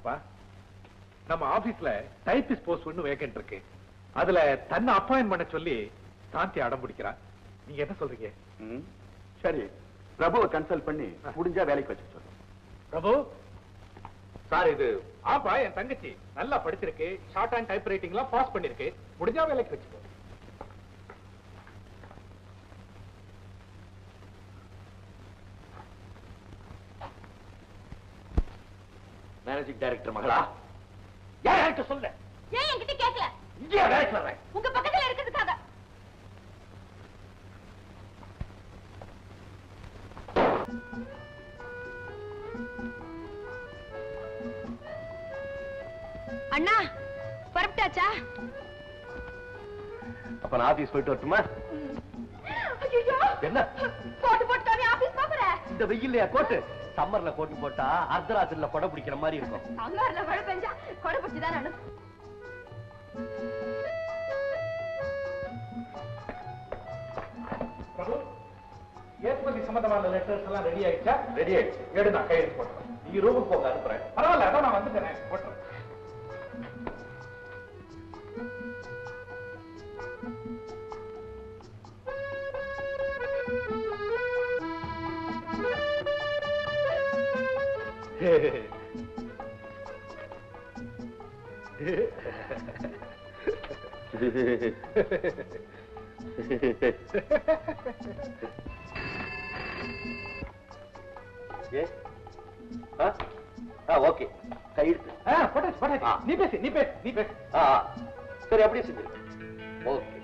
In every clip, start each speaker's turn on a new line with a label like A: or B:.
A: அப்பா. நம்ம ஆபீஸ்ல டைபிஸ்ட் போஸ்ட் ஒண்ணு வேக்கன்ட் இருக்கு. அதுல தன்னை அப்பாயின் பண்ண சொல்லி சாந்தி அடம் பிடிக்கிறா. நீங்க என்ன சொல்றீங்க.
B: சரி பிரபுவை கன்சல்ட் பண்ணி முடிஞ்சா வேலைக்கு வச்சு சொல்லு
A: பிரபு? சார் இது ஆப்பா என் தங்கச்சி. நல்லா படிச்சிருக்கு. ஷார்ட் அண்ட் டைப் ரைட்டிங்லாம் பாஸ் பண்ணிருக்கு. முடிஞ்சா வேலைக்கு வச்சுக்கோ.
B: டைரக்டர் மகளா? யார் யார்கிட்ட சொல்ல?
C: ஏன் என்கிட்ட கேட்கல
B: இங்கே வேலைக்கு வர்றேன்.
C: உங்க பக்கத்துல இருக்கிறதுக்காக அண்ணா பரப்பிட்டாச்சா
B: அப்ப நான் ஆபீஸ் போயிட்டு வரட்டுமா? என்ன?
C: போட்டு போட்டு ஆபீஸ் பாக்குற?
B: இந்த வெயில்லையா கோட்டு? சம்மர்ல கோட்டு போட்டா அர்த்தராத்திரில கொடை பிடிக்கிற மாதிரி இருக்கும்.
C: சம்மர்ல மழை பெஞ்சா கொடை பிடிச்சு தான் நடு
A: பிரபு ஏற்றுமதி சம்பந்தமான லெட்டர்ஸ் எல்லாம் ரெடி ஆயிடுச்சா?
B: ரெடி ஆயிடுச்சு.
A: எடு நான் கையெழுத்து போட்டுறேன் நீங்க ரூமுக்கு போங்க அனுப்புறேன். பரவாயில்ல அதான் நான் வந்துட்டேனே.
B: ஓகே. கையெழுத்து.
A: நீ பேசு நீ பேசு நீ பேசு.
B: சரி அப்படியே செஞ்சு ஓகே.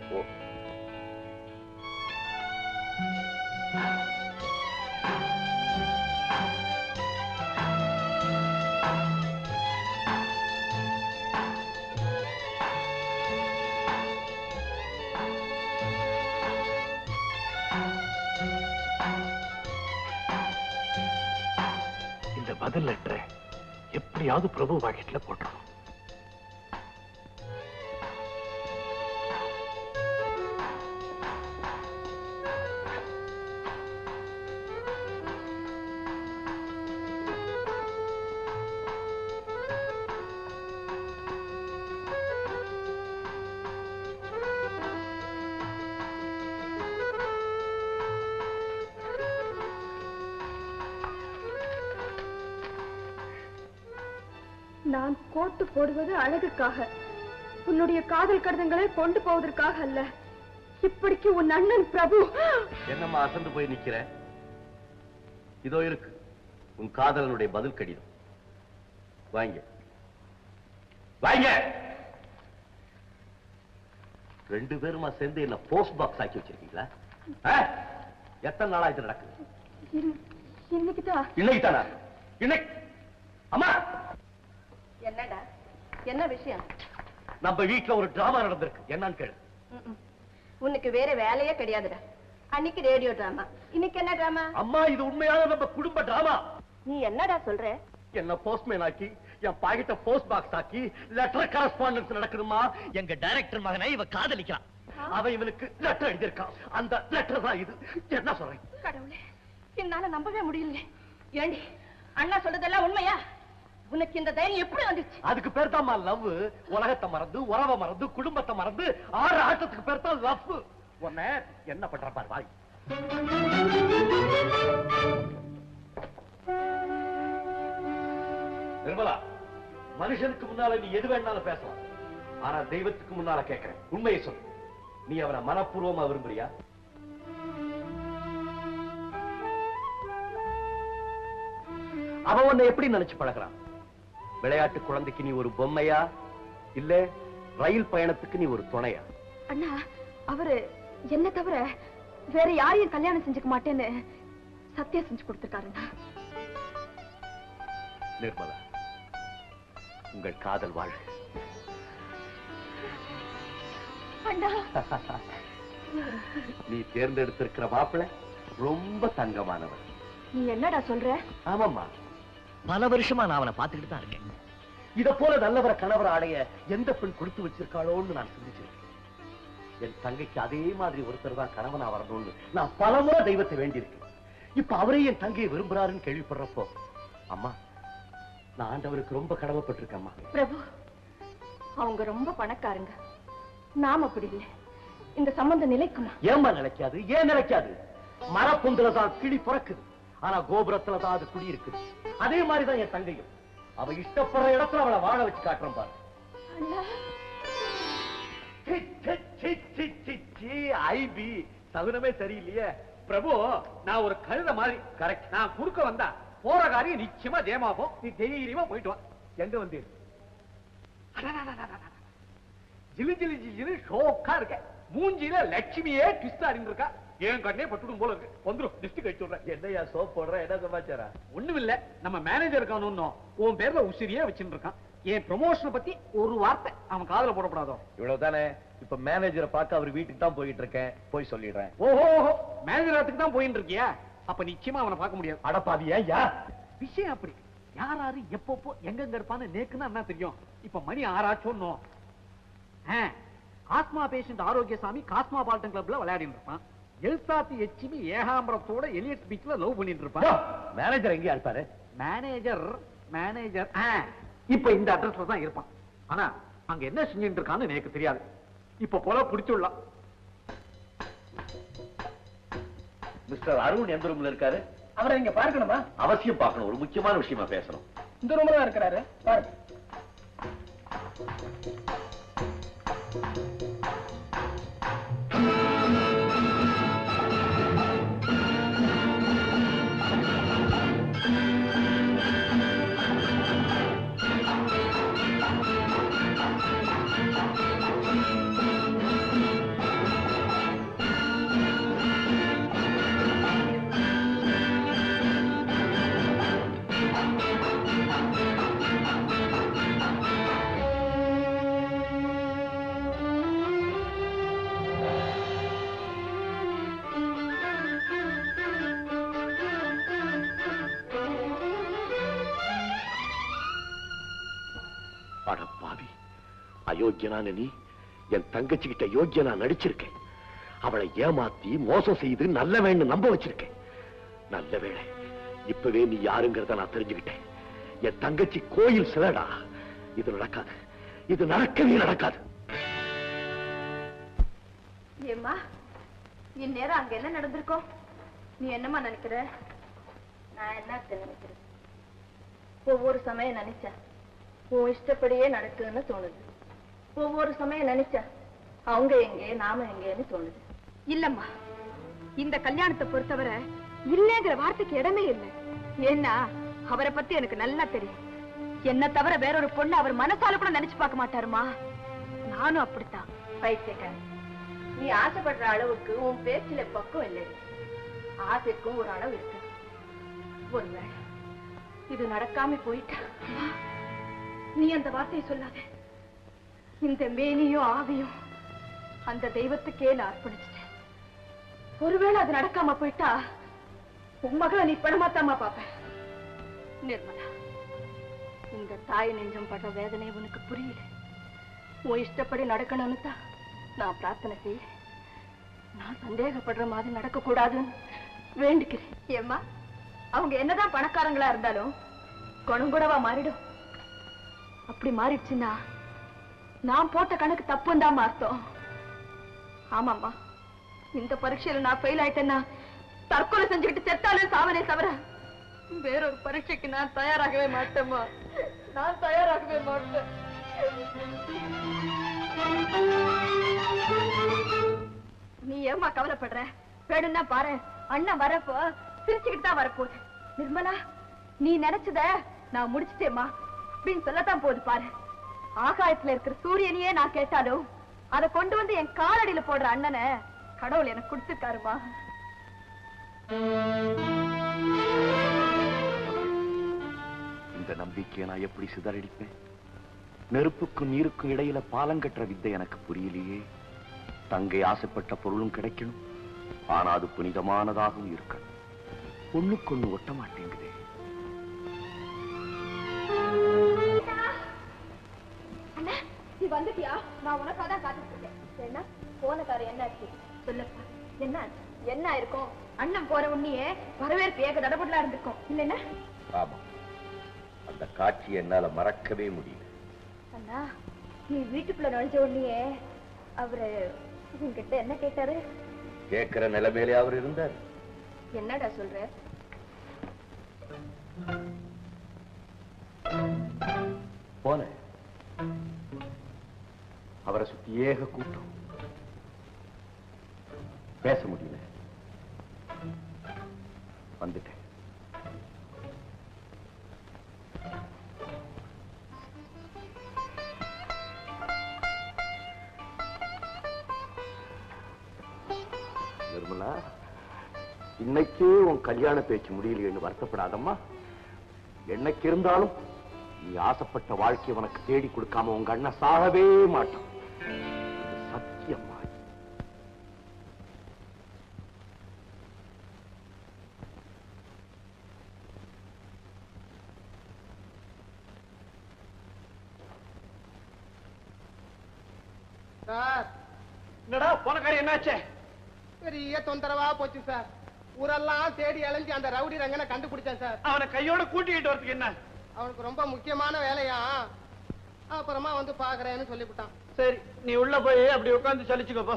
A: முதல் லெட்டரை எப்படியாவது பிரபு பாக்கெட்ல போட்டுறோம்
C: போடுவது அழகுக்காக. உன்னுடைய காதல் கடிதங்களை கொண்டு போவதற்காக அல்ல. இப்படிக்கு உன் அண்ணன் பிரபு.
B: என்னம்மா அசந்து போய் நிக்கிற? இதோ இருக்கு. உன் காதலனுடைய பதில் கடிதம். வாங்க. வாங்க! ரெண்டு பேருமா சேர்ந்து என்ன போஸ்ட் பாக்ஸ் ஆக்கி வச்சிருக்கீங்களா? எத்தனை நாளா இது நடக்குது?
C: இன்னைக்குதான்
B: இன்னைக்கு தானா இன்னைக்கு அம்மா!
C: என்னடா? என்ன விஷயம்?
B: நம்ம வீட்டுல ஒரு டிராமா நடந்திருக்கு. என்னன்னு கேளு.
C: உனக்கு வேற வேலையே கிடையாதுடா. அன்னைக்கு ரேடியோ டிராமா இன்னைக்கு என்ன டிராமா
B: அம்மா இது உண்மையான நம்ம குடும்ப டிராமா
C: நீ என்னடா சொல்ற?
B: என்ன போஸ்ட்மேன் ஆக்கி என் பாக்கெட்ட போஸ்ட் பாக்ஸ் ஆக்கி லெட்டர் கரஸ்பாண்டன்ஸ் நடக்கணுமா எங்க டைரக்டர் மகனை இவ காதலிக்கிறான் அவன் இவனுக்கு லெட்டர் எழுதியிருக்கான். அந்த லெட்டர் தான் இது. என்ன சொல்றேன்?
C: கடவுளே என்னால நம்பவே முடியல ஏண்டி அண்ணா சொல்றதெல்லாம் உண்மையா? உனக்கு இந்த தைரியம் எப்படி வந்துச்சு?
B: அதுக்கு பேர் தான் லவ். உலகத்தை மறந்து உறவை மறந்து குடும்பத்தை மறந்து ஆறு ஆட்டத்துக்கு பேர் தான் லவ். உன்ன என்ன பண்ற பாரு வாய். நிர்மலா மனுஷனுக்கு முன்னால நீ எது வேணாலும் பேசலாம். ஆனா தெய்வத்துக்கு முன்னால கேட்கிறேன் உண்மையை சொல்லு. நீ அவனை மனப்பூர்வமா விரும்புறியா? அவன் உன்னை எப்படி நினைச்சு பழகுறான்? விளையாட்டு குழந்தைக்கு நீ ஒரு பொம்மையா? இல்ல ரயில் பயணத்துக்கு நீ ஒரு துணையா?
C: அண்ணா அவரு என்ன தவிர வேற யாரையும் கல்யாணம் செஞ்சுக்க மாட்டேன்னு சத்தியம் செஞ்சு கொடுத்திருக்காருண்ணா
B: நிர்மலா உங்கள் காதல் வாழ்க
C: அண்ணா.
B: நீ தேர்ந்தெடுத்திருக்கிற மாப்பிள்ளை ரொம்ப தங்கமானவன்
C: நீ என்னடா சொல்ற?
B: ஆமாம்மா. பல வருஷமா நான் அவனை பார்த்துக்கிட்டு தான் இருக்கேன். இத போல நல்லவரை கணவரை அடைய எந்த பெண் கொடுத்து வச்சிருக்காளோன்னு நான் சிந்திச்சிருக்கேன். என் தங்கைக்கு அதே மாதிரி ஒருத்தர் தான் கணவனா வரணும்னு நான் பலமுறை தெய்வத்தை வேண்டியிருக்கேன். இப்ப அவரே என் தங்கையை விரும்புறாருன்னு கேள்விப்படுறப்போ அம்மா நான் ஆண்டவருக்கு ரொம்ப கடமைப்பட்டிருக்கேம்மா
C: பிரபு அவங்க ரொம்ப பணக்காரங்க. நாம் அப்படி இல்லை. இந்த சம்பந்தம் நிலைக்குமா?
B: ஏம்மா நிலைக்காது? ஏன் நிலைக்காது? மரப்பொந்துல தான் கிளி பிறக்குது. ஆனா கோபுரத்துல தான் அது குடி இருக்குது அதே மாதிரிதான் என் தங்கையும். அவ இஷ்டப்படுற இடத்துல அவளை வாழ வச்சு காட்டுறேன் பாரு. ஐபி சகுனமே சரியில்லையே.
D: பிரபு நான் ஒரு கழுத மாதிரி
B: கரெக்ட்
D: நான் குறுக்க வந்தா போற காரியம் நிச்சயமா ஜெயமாகும் நீ தைரியமா போயிட்டு வா.
B: எங்க வந்து
D: ஜிலு ஜிலு ஜிலு ஷோக்கா இருக்க மூஞ்சில லட்சுமியே ட்விஸ்ட் இருக்கா. ஏன் கண்ணே பட்டுடும் போல இருக்கு? வந்துரும் டிஸ்ட் கழிச்சு விடுறேன்.
B: என்னையா சோப் போடுற என்ன சமாச்சாரம்
D: ஒண்ணும் இல்ல நம்ம மேனேஜர் இருக்கானு உன் பேர்ல உசிரியே வச்சுட்டு இருக்கான். என் ப்ரமோஷனை பத்தி ஒரு வார்த்தை அவன் காதுல போடப்படாதோ.
B: இவ்வளவுதானே? இப்ப மேனேஜரை பார்க்க அவர் வீட்டுக்கு தான் போயிட்டு இருக்கேன். போய் சொல்லிடுறேன்.
D: ஓஹோ மேனேஜர் தான் போயிட்டு இருக்கியா? அப்ப நிச்சயமா அவனை பார்க்க முடியாது.
B: அடப்பாவியா யா?
D: விஷயம் அப்படி. யார் யாரு எப்பப்போ எங்கெங்க இருப்பான்னு நேக்குன்னா என்ன தெரியும்? இப்ப மணி ஆறாச்சோன்னோ asthma patient Arokiasamy Cosmopolitan கிளப்ல விளையாடிட்டு இருப்பான். எழுத்தாத்தி எச்சிமி ஏகாம்பரத்தோட எலியட் பீச்ல லவ் பண்ணிட்டு இருப்பான்
B: மேனேஜர் எங்கேயா இருப்பாரு?
D: மேனேஜர் மேனேஜர் இப்ப இந்த அட்ரஸ்ல தான் இருப்பான். ஆனா அங்க என்ன செஞ்சுட்டு இருக்கான்னு எனக்கு தெரியாது. இப்ப போல பிடிச்சுடலாம்.
B: மிஸ்டர் அருண் எந்த ரூம்ல இருக்காரு?
E: அவரை இங்க பார்க்கணுமா?
B: அவசியம் பார்க்கணும். ஒரு முக்கியமான விஷயமா பேசணும்.
E: இந்த ரூம்ல தான் இருக்கிறாரு. பாருங்க.
B: அடப்பாவி அயோக்கியனான நீ என் தங்கச்சி கிட்ட யோக்கியனா நடிச்சிருக்கேன். அவளை ஏமாத்தி மோசம் செய்து நல்ல வேண்டு நம்ப வச்சிருக்கேன். நல்ல வேளை இப்பவே நீ யாருங்கிறத நான் தெரிஞ்சுக்கிட்டேன். என் தங்கச்சி கோயில் சிலடா. இது நடக்காது. இது நடக்கவே நடக்காது.
C: ஏம்மா இந்நேரம் அங்க என்ன நடந்திருக்கோம்? நீ என்னம்மா நினைக்கிற? நான் என்ன நினைக்கிறேன் ஒவ்வொரு சமயம் நினைச்சேன். உன் இஷ்டப்படியே நடக்குதுன்னு தோணுது. ஒவ்வொரு சமயம் நினைச்சேன் அவங்க எங்கே நாம எங்கேன்னு தோணுது. இல்லம்மா இந்த கல்யாணத்தை பொறுத்தவரை இல்லைங்கிற வார்த்தைக்கு இடமே இல்லை. ஏன்னா அவரை பத்தி எனக்கு நல்லா தெரியும். என்ன தவிர வேறொரு பொண்ணு அவர் மனசால கூட நினைச்சு பார்க்க மாட்டாருமா? நானும் அப்படித்தான். பைத்தியக்காரன் நீ ஆசைப்படுற அளவுக்கு உன் பேச்சில பக்கம் இல்லை. ஆசைக்கும் ஒரு அளவு இருக்கு. ஒருவேளை இது நடக்காம போயிட்டா? நீ அந்த வார்த்தையை சொல்லாத. இந்த மேனியும் ஆவியும் அந்த தெய்வத்துக்கே நான் அர்ப்பணிச்சிட்டேன். ஒருவேளை அது நடக்காம போயிட்டா உன் மகளை நீ பணமாத்தாமா பாப்ப நிர்மலா இந்த தாய் நெஞ்சம் படுற வேதனை உனக்கு புரியல. உன் இஷ்டப்படி நடக்கணும்னு தான் நான் பிரார்த்தனை செய்ய நான் சந்தேகப்படுற மாதிரி நடக்க கூடாதுன்னு வேண்டிக்கிறேன். ஏம்மா அவங்க என்னதான் பணக்காரங்களா இருந்தாலும் குணங்குடவா மாறிடும். அப்படி மாறிடுச்சுன்னா நான் போட்ட கணக்கு தப்புன்னு தான் அர்த்தம். ஆமாம்மா. இந்த பரீட்சையில நான் ஃபெயில் ஆயிட்டேன்னா தற்கொலை செஞ்சுக்கிட்டு செத்தாலே சாவனே தவிர வேறொரு பரீட்சைக்கு நான் தயாராகவே மாட்டேம்மா. நான் தயாராகவே மாட்டேன். நீ ஏம்மா கவலைப்படுற? வேணும்னா பாரு. அண்ணன் வரப்போ சிரிச்சுக்கிட்டு தான் வரப்போகுது. நிர்மலா நீ நினைச்சத நான் முடிச்சிட்டேம்மா. அப்படின்னு சொல்லத்தான் போது பாரு. ஆகாயத்துல இருக்கிற சூரியனையே நான் கேட்டாலும் அதை கொண்டு வந்து என் காலடியில போடுற அண்ணனை கடவுள் எனக்கு கொடுத்துருக்காருமா?
B: இந்த நம்பிக்கையை நான் எப்படி சிதறடிப்பேன்? நெருப்புக்கும் நீருக்கும் இடையில பாலம் கட்டுற வித்தை எனக்கு புரியலையே. தங்கை ஆசைப்பட்ட பொருளும் கிடைக்கணும். ஆனா அது புனிதமானதாகவும் இருக்கணும். ஒண்ணுக்கு ஒண்ணு ஒட்ட மாட்டேங்குதே.
C: நீ வந்துட்டியா? நான் உனக்காக தான் காத்துட்டு இருக்கேன். என்ன? போனக்கார என்ன ஆச்சு? சொல்லப்பா. என்ன? என்ன இருக்கும் அண்ணன் போற உன்னையே வரவேற்பு ஏக தடபுடலா இருந்திருக்கும். இல்லைன்னா?
B: ஆமா அந்த காட்சி என்னால மறக்கவே முடியல.
C: அண்ணா நீ வீட்டுக்குள்ள நுழைஞ்ச உடனே அவரு உங்ககிட்ட என்ன கேட்டாரு?
B: கேட்கிற நிலைமையிலே அவர் இருந்தார்.
C: என்னடா சொல்ற?
B: ஏக கூட்டம். பேச முடியல. வந்துட்டேன். நிர்மலா இன்னைக்கே உன் கல்யாண பேச்சு முடியலையேன்னு வருத்தப்படாதம்மா. என்னைக்கு இருந்தாலும் நீ ஆசைப்பட்ட வாழ்க்கை உனக்கு தேடி கொடுக்காம உங்க அண்ணன் சாகவே மாட்டான்.
E: சார்.
A: என்னடா போன காரியம் என்னாச்சே?
E: பெரிய தொந்தரவா போச்சு சார். ஊரெல்லாம் தேடி அலைஞ்சு அந்த ரவுடி ரங்கனை கண்டுபிடிச்சேன் சார்.
A: அவனை கையோட கூட்டிக்கிட்டு வரதுக்கு என்ன?
E: அவனுக்கு ரொம்ப முக்கியமான வேலையா? அப்புறமா வந்து பாக்குறேன்னு சொல்லிவிட்டான்.
A: சரி நீ உள்ள போய் அப்படி உட்கார்ந்து சலிச்சுக்கோ போ.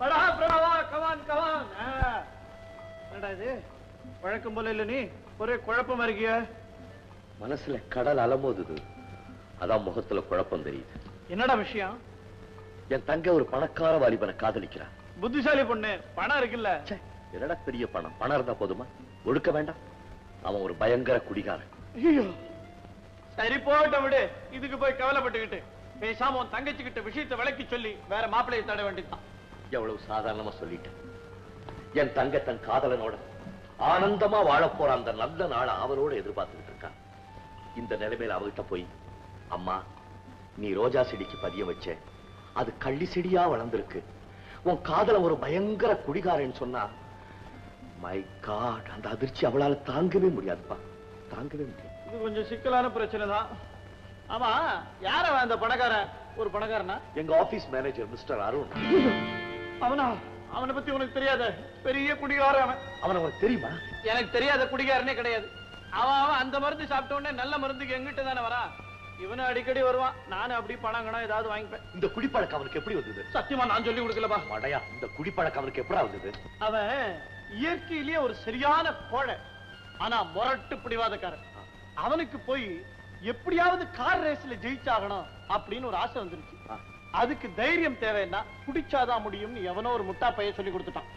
A: படா பிரணவா கவான் கவான் என்னடா இது? வழக்கம் போல இல்ல நீ? ஒரே குழப்பமா இருக்கிய.
B: மனசுல கடல் அலமோதுது அதான் முகத்துல குழப்பம் தெரியுது.
A: என்னடா விஷயம்?
B: என் தங்கை ஒரு பணக்கார வாலிபனை காதலிக்கிறான்.
A: புத்திசாலி பொண்ணு பணம் இருக்குல்ல?
B: என்னடா பெரிய பணம்? பணம் இருந்தா போதுமா? ஒழுக்க வேண்டாம். அவன் ஒரு பயங்கர குடிகாரன்.
A: சரி போகட்டும் விடு. இதுக்கு போய் கவலைப்பட்டுக்கிட்டு. பேசாம உன் தங்கச்சி கிட்ட விஷயத்தை விளக்கி சொல்லி வேற மாப்பிள்ளையை தட வேண்டியதுதான்.
B: எவ்வளவு சாதாரணமா சொல்லிட்டேன். என் தங்க தன் காதலனோட ஆனந்தமா வாழப் போற அந்த நல்ல நாளை அவளோட எதிர்பார்த்துக்கிட்டு இருக்கான் இந்த நிலைமையில அவகிட்ட போய் அம்மா நீ ரோஜா செடிக்கு பதிய வச்ச அது கள்ளி செடியா வளர்ந்திருக்கு. உன் காதலன் ஒரு பயங்கர குடிகாரன்னு சொன்னா மை காட் அந்த அதிர்ச்சி அவளால தாங்கவே முடியாதுப்பா. தாங்கவே முடியாது.
A: இது கொஞ்சம் சிக்கலான பிரச்சனை தான். ஆமா யார அந்த பணக்காரன்? ஒரு பணக்காரனா?
B: எங்க ஆபீஸ் மேனேஜர் மிஸ்டர் அருண்.
A: அவனா? அவனை பத்தி உனக்கு தெரியாத? பெரிய குடிகாரன் அவன்.
B: அவன் உனக்கு தெரியுமா?
A: எனக்கு தெரியாத குடிகாரனே கிடையாது. அவன் அந்த மருந்து சாப்பிட்ட உடனே நல்ல மருந்துக்கு எங்கிட்ட தானே வரான் இவனும் அடிக்கடி வருவான். நானும் அப்படி பணம் கணம் ஏதாவது வாங்கிப்பேன்.
B: இந்த குடிப்பழக்கம் அவனுக்கு எப்படி வந்தது?
A: சத்தியமா நான் சொல்லி கொடுக்கலப்பா.
B: மடையா இந்த குடிப்பழக்கம் அவனுக்கு எப்படா வந்தது?
A: அவன் இயற்கையிலேயே ஒரு சரியான கோழை. ஆனா முரட்டு பிடிவாதக்காரன். அவனுக்கு போய் எப்படியாவது கார் ரேஸ்ல ஜெயிச்சாகணும் அப்படின்னு ஒரு ஆசை வந்துருச்சு. அதுக்கு தைரியம் தேவைன்னா குடிச்சாதான் முடியும்னு எவனோ ஒரு முட்டா பைய சொல்லி கொடுத்துட்டான்.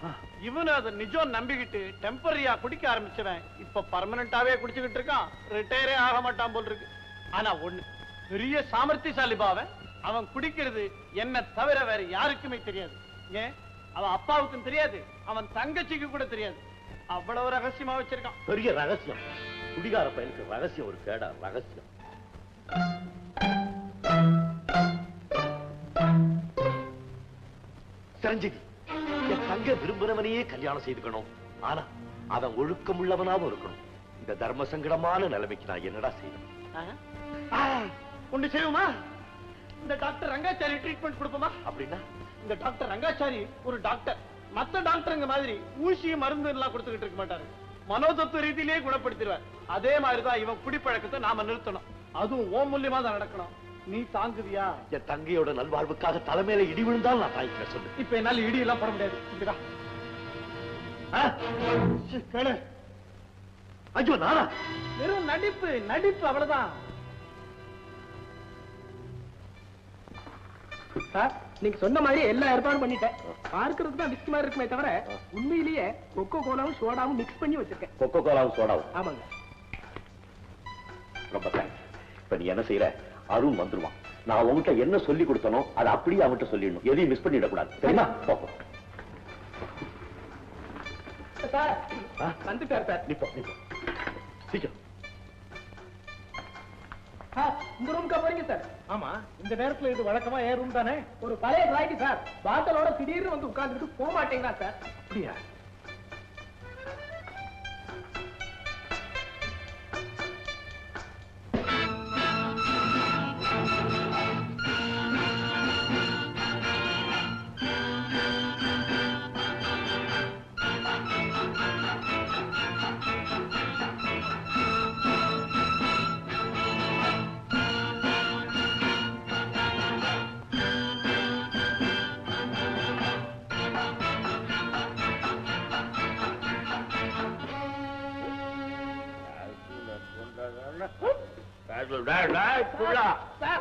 A: இவனு அதை நிஜம் நம்பிக்கிட்டு டெம்பரரியா குடிக்க ஆரம்பிச்சவன் இப்ப பர்மனண்டாவே குடிச்சுக்கிட்டு இருக்கான். ரிட்டையரே ஆக மாட்டான் போல் இருக்கு ஆனா ஒண்ணு பெரிய சாமர்த்தியசாலி பாவன் அவன். குடிக்கிறது என்ன தவிர வேற யாருக்குமே தெரியாது. ஏன்? அவன் அப்பாவுக்கும் தெரியாது அவன் தங்கச்சிக்கு கூட தெரியாது. அவ்வளவு ரகசியமா வச்சிருக்கான்.
B: பெரிய ரகசியம். குடிகார பையனுக்கு ரகசியம் ஒரு கேடா ரகசியம். சிரஞ்சீவி என் தங்க விரும்புறவனையே கல்யாணம் செய்துக்கணும். ஆனா அவன் ஒழுக்கம் உள்ளவனாவும் இருக்கணும். இந்த தர்ம சங்கடமான நிலைமைக்கு நான் என்னடா செய்யணும்
A: ஒண்ணு செய்வோமா? இந்த டாக்டர் ரங்காச்சாரி ட்ரீட்மெண்ட் கொடுப்போமா?
B: அப்படின்னா?
A: இந்த டாக்டர் ரங்காச்சாரி ஒரு டாக்டர் மத்த டாக்டருங்க மாதிரி ஊசி மருந்து எல்லாம் கொடுத்துக்கிட்டு இருக்க மாட்டாரு. மனோதத்துவ ரீதியிலேயே குணப்படுத்திடுவார். அதே மாதிரிதான் இவன் குடிப்பழக்கத்தை நாம நிறுத்தணும். அதுவும் ஓ மூலியமா தான் நடக்கணும். நீ தாங்குதியா
B: என் தங்கையோட நல்வாழ்வுக்காக தலைமையில இடி விழுந்தால் நான் தாய்க்கிறேன் சொல்லு.
A: இப்ப என்னால இடி எல்லாம் போட முடியாது. கேளு.
B: ஐயோ நானா?
A: வெறும் நடிப்பு நடிப்பு அவ்வளவுதான்.
E: சார் நீங்க சொன்ன மாதிரி எல்லா ஏற்பாடும் பண்ணிட்டேன். பார்க்கறதுக்கு தான் விஸ்கி மாதிரி இருக்குமே தவிர உண்மையிலேயே கொக்கோ கோலாவும் சோடாவும் மிக்ஸ் பண்ணி வச்சிருக்கேன்.
B: கொக்கோ கோலாவும் சோடாவும்.
E: ஆமாங்க.
B: ரொம்ப தேங்க்ஸ் இப்ப நீ என்ன செய்யற அருண் வந்துருவான். நான் உன்கிட்ட என்ன சொல்லி கொடுத்தனோ அதை அப்படியே அவன்கிட்ட சொல்லிடணும். எதையும் மிஸ் பண்ணிடக்கூடாது. தெரியுமா போ, போ.
E: சார்
B: ஆ?
E: வந்துட்டார் சார்.
B: நீ போ, நீ போ. சீக்கிரம்.
E: சார் இந்த ரூமுக்கா போறீங்க சார்.
A: ஆமா இந்த நேரத்துல இது வழக்கமா ஏ ரூம் தானே?
E: ஒரு பழைய டிராய்க்கு சார். பாட்டலோட திடீர்னு வந்து உட்கார்ந்துட்டு போக மாட்டேங்கிறா சார்.
A: அப்படியா?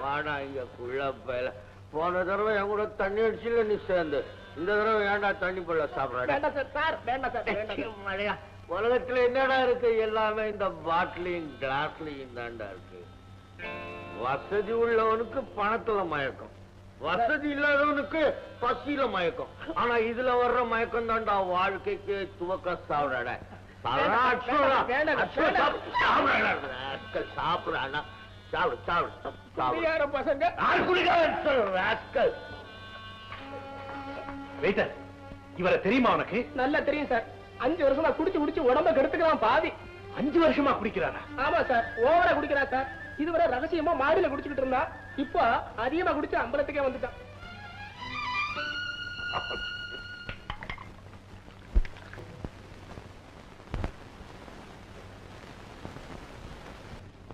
F: வாடா இங்க. போன தடவை என் கூட தண்ணி அடிச்சுல நீ சேர்ந்து. இந்த தடவை ஏன்டா தண்ணி
E: சார்
F: மழையா. உலகத்துல என்னடா இருக்கு? எல்லாமே இந்த பாட்டிலையும் கிளாஸ்லயும் தான்டா இருக்கு. வசதி உள்ளவனுக்கு பணத்துல மயக்கம். வசதி இல்லாதவனுக்கு பசியில மயக்கம். ஆனா இதுல வர்ற மயக்கம் தான்டா வாழ்க்கைக்கு துவக்க சாப்பிடாட
E: வேண்டாம், வேண்டாம்.
F: சாப்பிடாடா சாப்பிடு சாப்பிடு சாப்பிடு
E: குடியார பசங்க.
B: வெயிட்டர் இவரை தெரியுமா உனக்கு?
E: நல்லா தெரியும் சார். அஞ்சு வருஷமா குடிச்சு குடிச்சு உடம்ப கெடுத்துக்கலாம் பாதி.
B: அஞ்சு வருஷமா குடிக்கிறாரா
E: ஆமா சார். ஓவரா குடிக்கிறா சார். இதுவரை ரகசியமா மாடியில குடிச்சுக்கிட்டு இருந்தா இப்போ அதிகமா குடிச்சு அம்பலத்துக்கே வந்துட்டான்.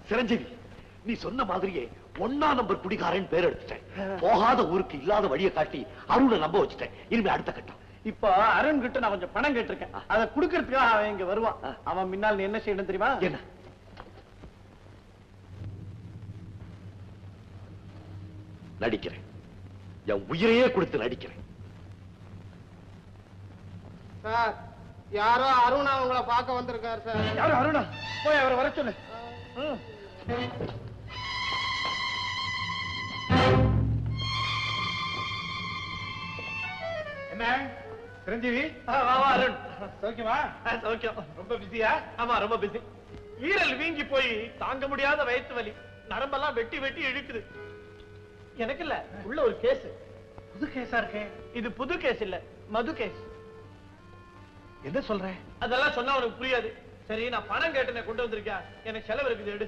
B: சிரஞ்சீவி நீ சொன்ன மாதிரியே ஒன்னா நம்பர் குடிகாரன் பேர் எடுத்துட்டேன். போகாத ஊருக்கு இல்லாத வழியை காட்டி அருணை நம்ப வச்சுட்டேன். இனிமே அடுத்த கட்டம்.
A: இப்ப அருண் கிட்ட நான் கொஞ்சம் பணம் கேட்டிருக்கேன். அதை குடுக்கறதுக்காக அவன் இங்க வருவான் அவன் முன்னால் நீ என்ன செய்யணும் தெரியுமா?
B: என்ன? நடிக்கிறேன். என் உயிரையே கொடுத்து நடிக்கிறேன்.
G: சார் யாரோ அருணா உங்களை பார்க்க வந்திருக்காரு சார்.
A: யாரு அருணா? போய் அவரை வர சொல்லு.
H: என்ன? சிரஞ்சீவி?
A: அருண்.
H: சௌக்கியமா?
A: சௌக்கியம்.
H: ரொம்ப பிஸியா
A: ஆமா ரொம்ப பிஸி ஈரல் வீங்கி போய் தாங்க முடியாத வயிற்று வலி. நரம்பெல்லாம் வெட்டி வெட்டி இழுக்குது. எனக்கு இல்ல உள்ள ஒரு கேஸ்.
H: புது கேஸா இருக்கே?
A: இது புது கேஸ் இல்ல மது கேஸ்.
H: என்ன சொல்ற?
A: அதெல்லாம் சொன்னா உனக்கு புரியாது. சரி நான் பணம் கேட்டேனே கொண்டு வந்திருக்கேன். எனக்கு செலவு இருக்குது எடு.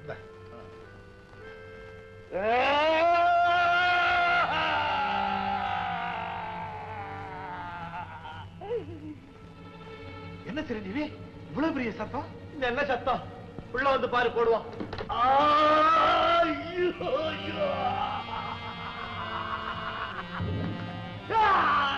H: இந்தா. என்ன சிரஞ்சீவி இவ்வளவு பெரிய சத்தம்?
A: இது என்ன சத்தம்? உள்ள வந்து பாரு போடுவான்
H: டாக்டர்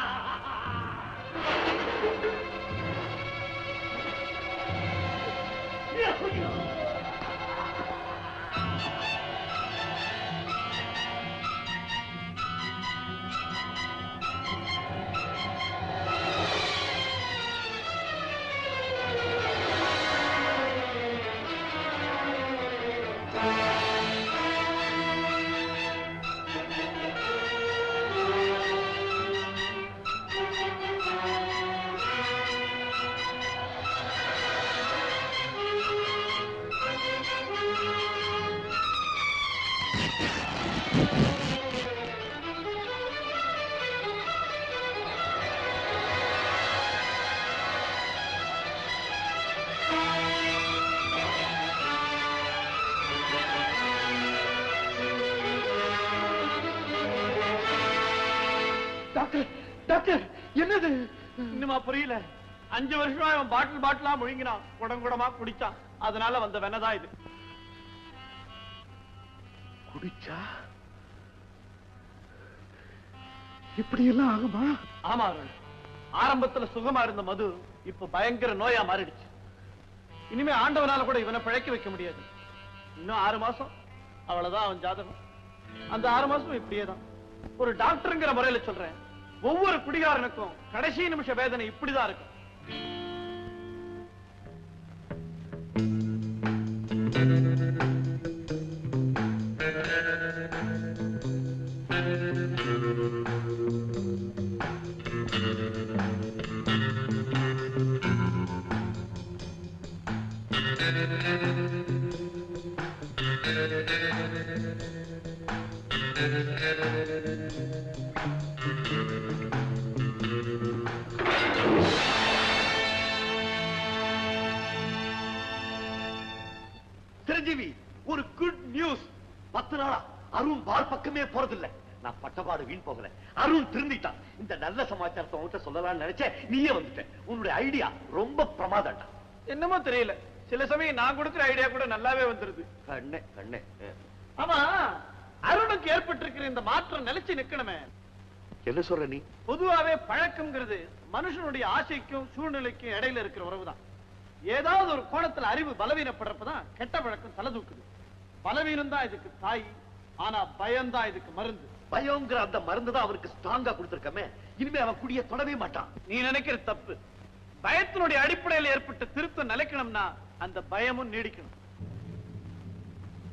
A: இன்னுமா புரியல. அஞ்சு வருஷமா இவன் பாட்டில் பாட்டிலா முழுங்கினான். குடம் குடமா குடிச்சான். அதனால வந்த வெனதான் இது.
H: குடிச்சா? இப்படி எல்லாம் ஆகுமா?
A: ஆமா ஆரம்பத்துல சுகமா இருந்த மது இப்ப பயங்கர நோயா மாறிடுச்சு. இனிமே ஆண்டவனால கூட இவனை பிழைக்க வைக்க முடியாது. இன்னும் ஆறு மாசம். அவ்வளவுதான் அவன் ஜாதகம். அந்த ஆறு மாசம் இப்படியே தான் ஒரு டாக்டருங்கிற முறையில சொல்றேன். ஒவ்வொரு குடிகாரனுக்கும் கடைசி நிமிஷ வேதனை இப்படிதான் இருக்கும்.
B: பத்து நாளா அருண் பார் பக்கமே போறதில்ல. நான் பட்டபாடு வீண் போகல. அருண் திருந்திட்டான். இந்த நல்ல சமாச்சாரத்தை உன்கிட்ட சொல்லலாம்னு நினைச்சேன் நீயே வந்துட்ட உன்னுடைய ஐடியா ரொம்ப பிரமாதம்டா.
A: என்னமோ தெரியல. சில சமயம் நான் கொடுக்கிற ஐடியா கூட நல்லாவே வந்துருது.
B: கண்ணே கண்ணே.
A: ஆமா அருணுக்கு ஏற்பட்டிருக்கிற இந்த மாற்றம் நிலைச்சு நிக்கணுமே.
B: என்ன சொல்ற நீ?
A: பொதுவாவே பழக்கம்ங்கிறது மனுஷனுடைய ஆசைக்கும் சூழ்நிலைக்கும் இடையில இருக்கிற உறவுதான். ஏதாவது ஒரு கோணத்துல அறிவு பலவீனப்படுறப்பதான் கெட்ட பழக்கம் தலை தூக்குது. பலவீனம் தான் இதுக்கு தாய் ஆனா பயம் தான் இதுக்கு மருந்து.
B: பயங்கிற அந்த மருந்து தான் அவனுக்கு ஸ்ட்ராங்கா கொடுத்திருக்கமே. இனிமே அவன் குடிய தொடவே மாட்டான்.
A: நீ நினைக்கிற தப்பு. பயத்தினுடைய அடிப்படையில் ஏற்பட்ட திருத்தம் நிலைக்கணும்னா அந்த பயமும் நீடிக்கணும்.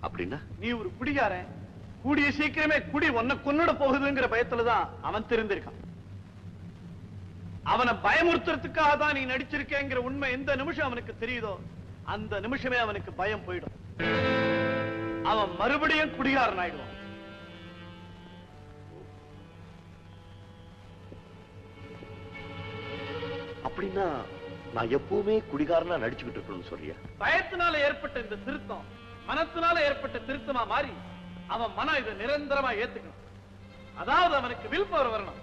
B: அப்படின்னா?
A: நீ ஒரு குடிகாரன் கூடிய சீக்கிரமே குடி உன்னை கொன்னுட போகுதுங்கிற பயத்துலதான் அவன் தெரிந்திருக்கான். அவனை பயமுறுத்துறதுக்காக தான் நீ நடிச்சிருக்கேங்கிற உண்மை எந்த நிமிஷம் அவனுக்கு தெரியுதோ அந்த நிமிஷமே அவனுக்கு பயம் போயிடும். அவன் மறுபடியும் குடிகாரன் ஆயிடுவான்.
B: அப்படின்னா நான் எப்பவுமே குடிகாரனா நடிச்சுக்கிட்டு இருக்கணும்னு சொல்றியா?
A: பயத்தினால ஏற்பட்ட இந்த திருத்தம் மனத்தினால ஏற்பட்ட திருத்தமா மாறி அவன் மனம் இதை நிரந்தரமா ஏத்துக்கணும். அதாவது அவனுக்கு வில் பவர் வரணும்.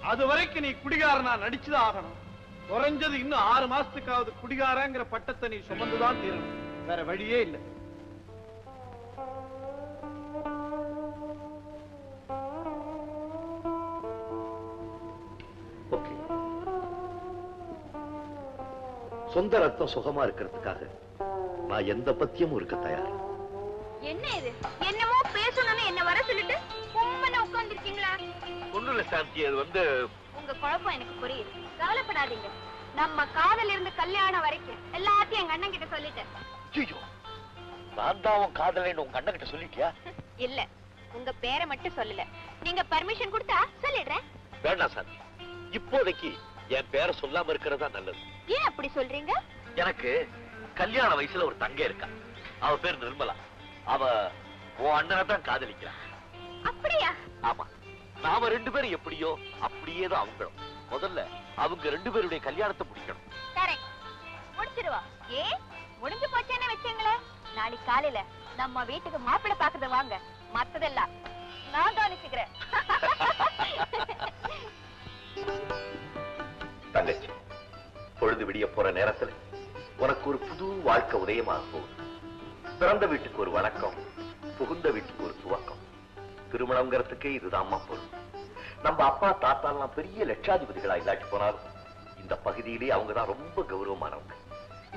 A: அது வரைக்கும் நீ குடிகாரனா நடிச்சுதான் ஆகணும். குறைஞ்சது இன்னும் ஆறு மாசத்துக்காவது குடிகாரங்கிற பட்டத்தை நீ சுமந்துதான் தீரணும். வேற வழியே இல்லை.
B: சொந்த ரத்தம் சுகமா இருக்கிறதுக்காக. நான் எந்த பத்தியமும் இருக்க தயார்.
I: என்ன இது? என்னமோ பேசணும்னு என்ன வர சொல்லிட்டு உம்மன உட்கார்ந்துருக்கீங்களா?
B: ஒண்ணும் இல்ல சாந்தி அது வந்து
I: உங்க குழப்பம் எனக்கு புரியுது. கவலைப்படாதீங்க. நம்ம காதல் இருந்து கல்யாணம் வரைக்கும் எல்லாத்தையும் எங்க அண்ணன் கிட்ட சொல்லிட்டேன்.
B: ஐயோ நான் தான் உன் காதலைன்னு உங்க அண்ணன் கிட்ட சொல்லிட்டியா?
I: இல்ல உங்க பேரை மட்டும் சொல்லல. நீங்க பர்மிஷன் கொடுத்தா சொல்லிடுறேன்.
B: வேண்டாம் சாந்தி. இப்போதைக்கு என் பேரை சொல்லாம இருக்கிறதா நல்லது.
I: ஏன் அப்படி சொல்றீங்க?
B: எனக்கு கல்யாண வயசுல ஒரு தங்கை இருக்கா. அவ பேர் நிர்மலா. அவ உன் அண்ணனை தான் காதலிக்கிறான்
I: அப்படியா?
B: ஆமா. நாம ரெண்டு பேரும் எப்படியோ அப்படியே தான் அவங்களும் முதல்ல அவங்க ரெண்டு பேருடைய கல்யாணத்தை முடிக்கணும்.
I: கரெக்ட். முடிச்சிருவா. ஏ முடிஞ்சு போச்சேன்னு வச்சீங்களே. நாளைக்கு காலையில நம்ம வீட்டுக்கு மாப்பிள்ளை பாக்குறது வாங்க. மத்ததெல்லாம் நான் கவனிச்சுக்கிறேன்
B: தங்கச்சி. பொழுது விடிய போற நேரத்துல உனக்கு ஒரு புது வாழ்க்கை உதயமாக போகுது பிறந்த வீட்டுக்கு ஒரு வணக்கம் புகுந்த வீட்டுக்கு ஒரு துவக்கம். திருமணம்ங்கிறதுக்கே இதுதாம்மா பொருள். நம்ம அப்பா தாத்தாலாம் பெரிய லட்சாதிபதிகளா இல்லாட்டி போனாலும் இந்த பகுதியிலே அவங்க தான் ரொம்ப கௌரவமானவங்க.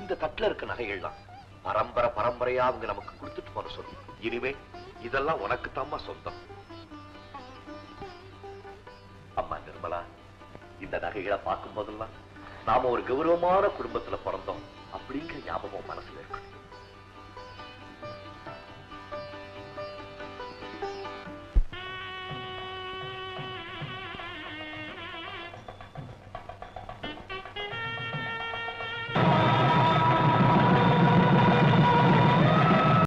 B: இந்த தட்டுல இருக்க நகைகள்லாம் பரம்பரை பரம்பரையா அவங்க நமக்கு கொடுத்துட்டு போன சொல்லு இனிமே இதெல்லாம் உனக்கு தாம்மா சொந்தம். அம்மா நிர்மலா இந்த நகைகளை பார்க்கும் போதெல்லாம் நாம ஒரு கௌரவமான குடும்பத்துல பிறந்தோம் அப்படிங்கிற ஞாபகம் மனசுல இருக்கணும்